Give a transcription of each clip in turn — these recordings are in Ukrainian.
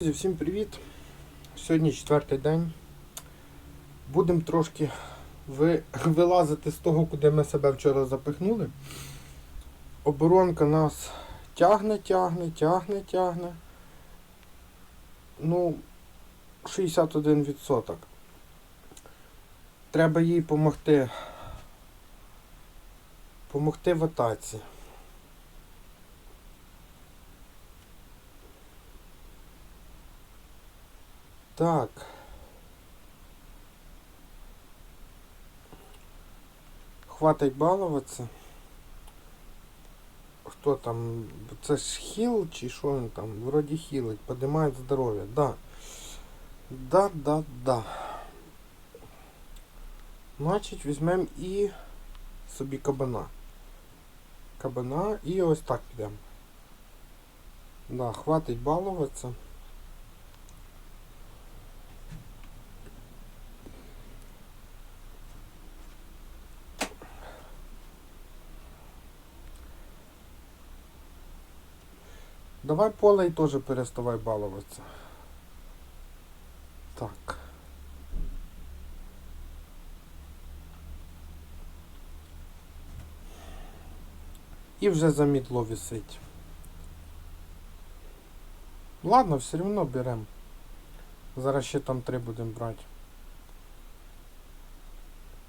Друзі, всім привіт! Сьогодні четвертий день. Будемо трошки вилазити з того, куди ми себе вчора запихнули. Оборонка нас тягне, тягне, тягне, тягне. Ну, 61%. Треба їй допомогти. Помогти в атаці. Так. Хватить балуватися. Хто там? Це ж хіл чи що він там? Вроді хілить, подимає здоров'я. Да. Да, да, да. Значить, візьмемо і собі кабана. Кабана і ось так підемо. Да, хватить балуватися. Давай поле і теж переставай балуватися. Так. І вже замітло висить. Ладно, все одно беремо. Зараз ще там три будемо брати.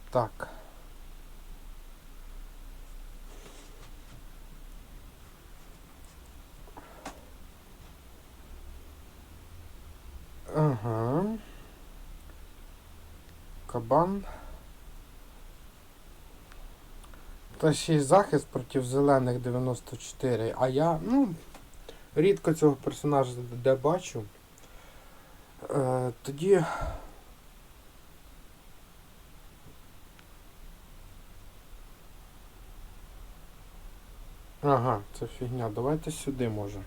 Так. Ага. Кабан. Та ще й захист проти зелених 94. А я, ну, рідко цього персонажа де бачу. Е, тоді. Ага, це фігня. Давайте сюди може.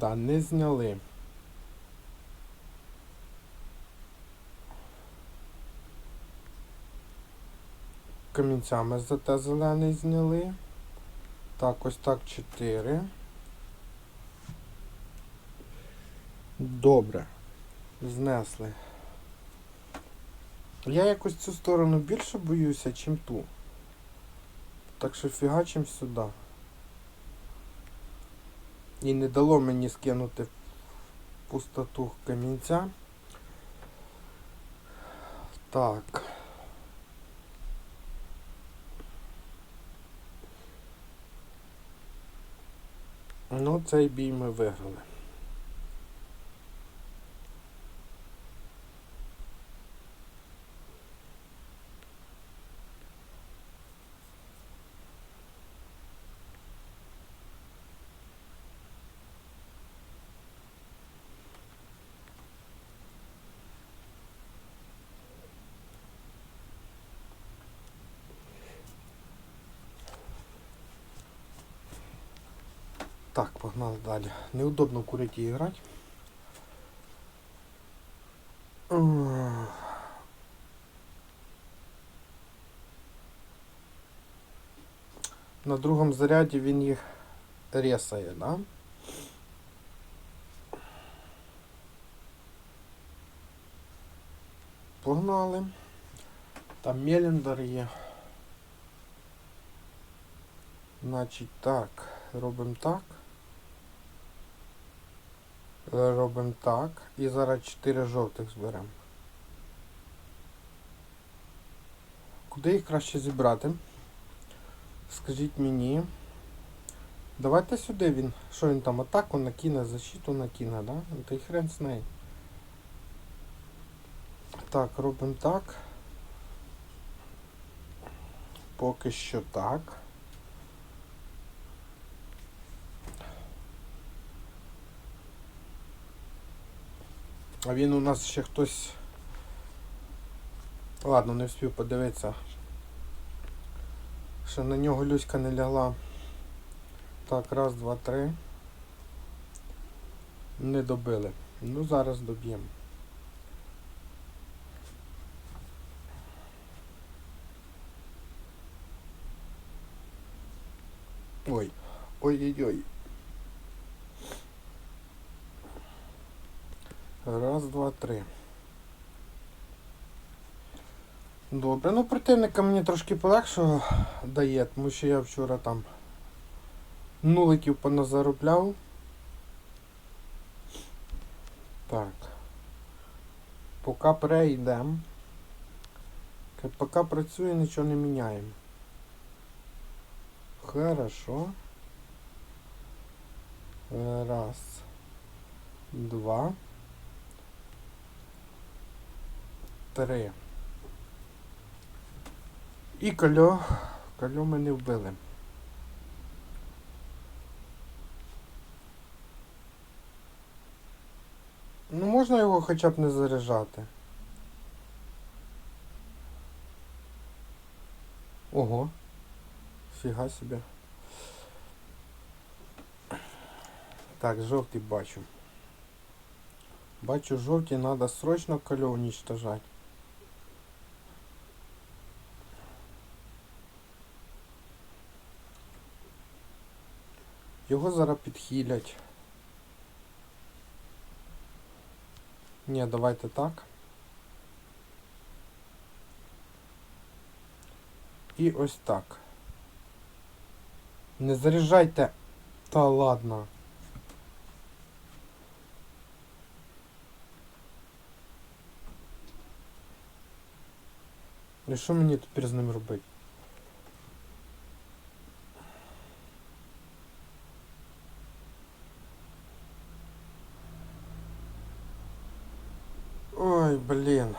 Да, не зняли. Камінцями зате зелений зняли. Так, ось так 4. Добре. Знесли. Я якось цю сторону більше боюся, чим ту. Так що фігачим сюди. І не дало мені скинути пустоту камінця. Так. Ну, цей бій ми виграли. Так, погнали далі. Неудобно в куриті грати. На другому заряді він їх ресає, да? Погнали. Там Меліндер є. Значить так, робимо так. Е, Робимо так. І зараз 4 жовтих зберемо. Куди їх краще зібрати? Скажіть мені. Давайте сюди він. Що він там? Атаку накине, защиту накине, да? Та й хрен з нею. Так, робимо так. Поки що так. А він у нас ще хтось. Ладно, не встиг подивитися. Ще на нього Люська не лягла. Так, раз, два, три. Не добили. Ну зараз доб'ємо. Ой. Ой-ой-ой. Раз, два, три. Добре, ну противника мені трошки полегшого дає, тому що я вчора там нуликів поназаробляв. Так. Поки перейдемо. Поки працює, нічого не міняємо. Хорошо. Раз. Два. Три. І кольо. Кольо ми не вбили. Ну можна його хоча б не заряджати. Ого. Фіга собі. Так, жовтий бачу. Бачу жовті, треба срочно кольо уничтожать. Його зараз підхилять. Ні, давайте так. І ось так. Не заряджайте. Та ладно. І що мені тепер з ним робити? Ой, блін.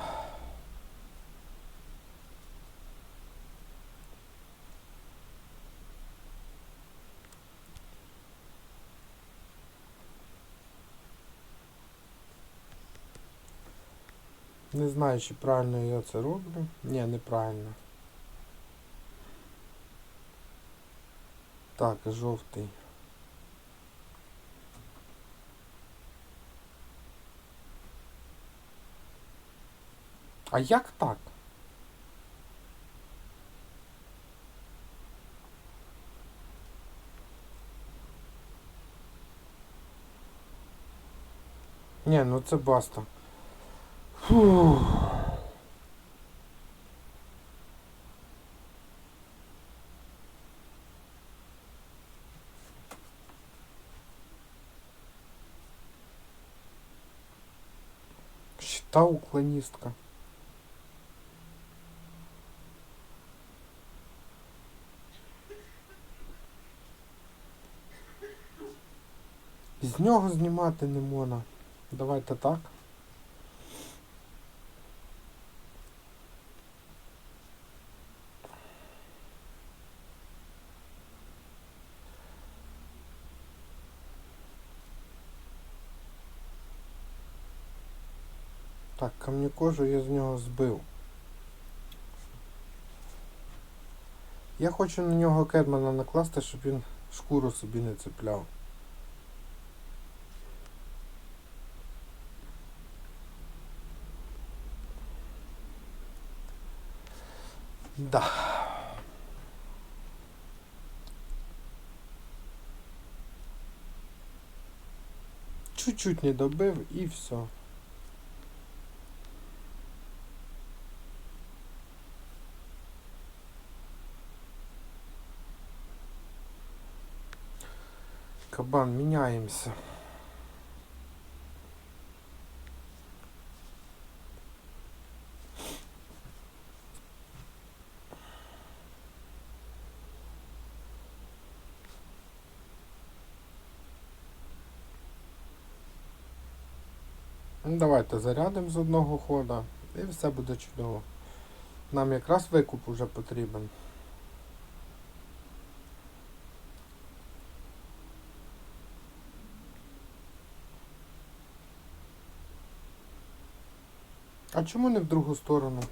Не знаю, чи правильно я це роблю. Ні, неправильно. Так, жовтий. А як так? Ні, ну це баста. Щита уклонистка. З нього знімати не можна. Давайте так. Так, камню я з нього збив. Я хочу на нього кедмана накласти, щоб він шкуру собі не цепляв. Да. Чуть-чуть не добив і все. Кабан, меняемся. Ну, Давайте зарядимо з одного хода і все буде чудово. Нам якраз викуп уже потрібен. А чому не в другу сторону?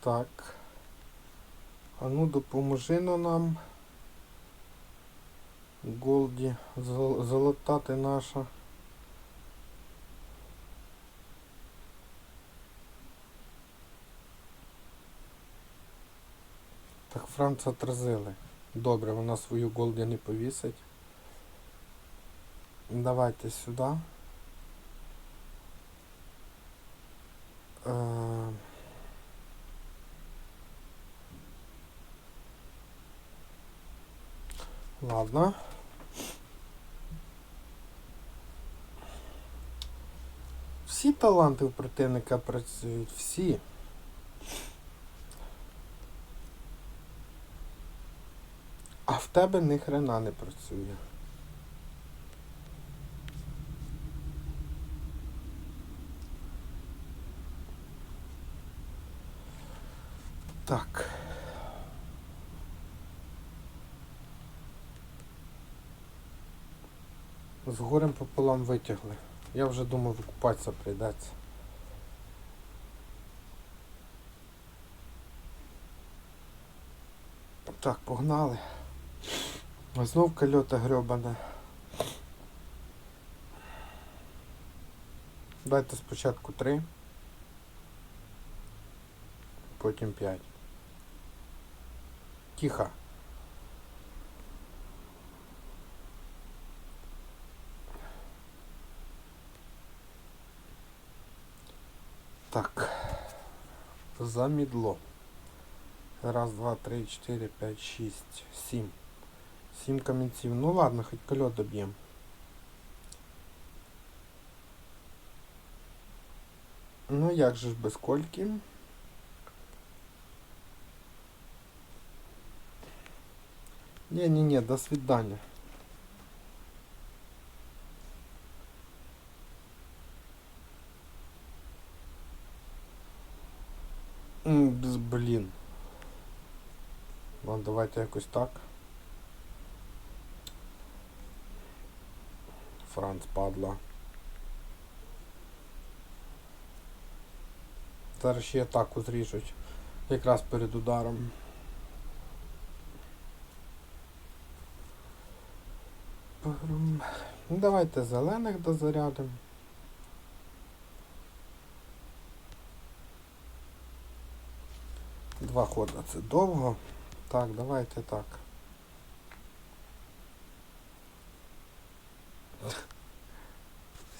Так. А ну допоможи нам. Голді. зол- Золота ти наша. Так, Франца отразили. Добре, вона свою Голді не повісить. Давайте сюди. Е, Ладно. Всі таланти у противника працюють, всі. А в тебе ні хрена не працює. Так. З горем пополам витягли. Я вже думав, викупатися прийдеться. Так, погнали. Знов кольота гребана. Дайте спочатку 3, потім 5. Тихо. Так, замедло. Раз, два, три, четыре, пять, шесть, сім. 7 камінців. Ну ладно, хоть кольот доб'ємо. Ну як же ж без кольки? Не-не-не, до свидания. Блін. Ладно, давайте якось так. Франц падла. Зараз ще атаку зріжуть. Якраз перед ударом. Ну, давайте зелених дозарядимо. Два хода це довго. Так, давайте так.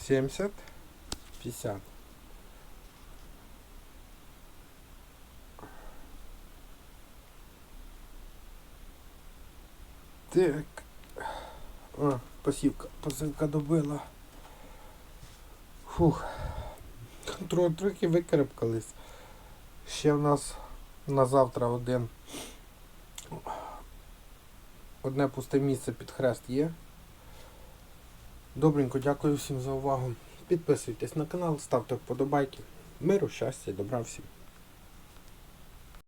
Сімдесят. П'ятдесят. Так. О, посівка, посівка добила. Фух. Тро, трохи викарабкались. Ще в нас на завтра один. Одне пусте місце під хрест є. Добренько, дякую всім за увагу. Підписуйтесь на канал, ставте вподобайки. Миру, щастя, добра всім.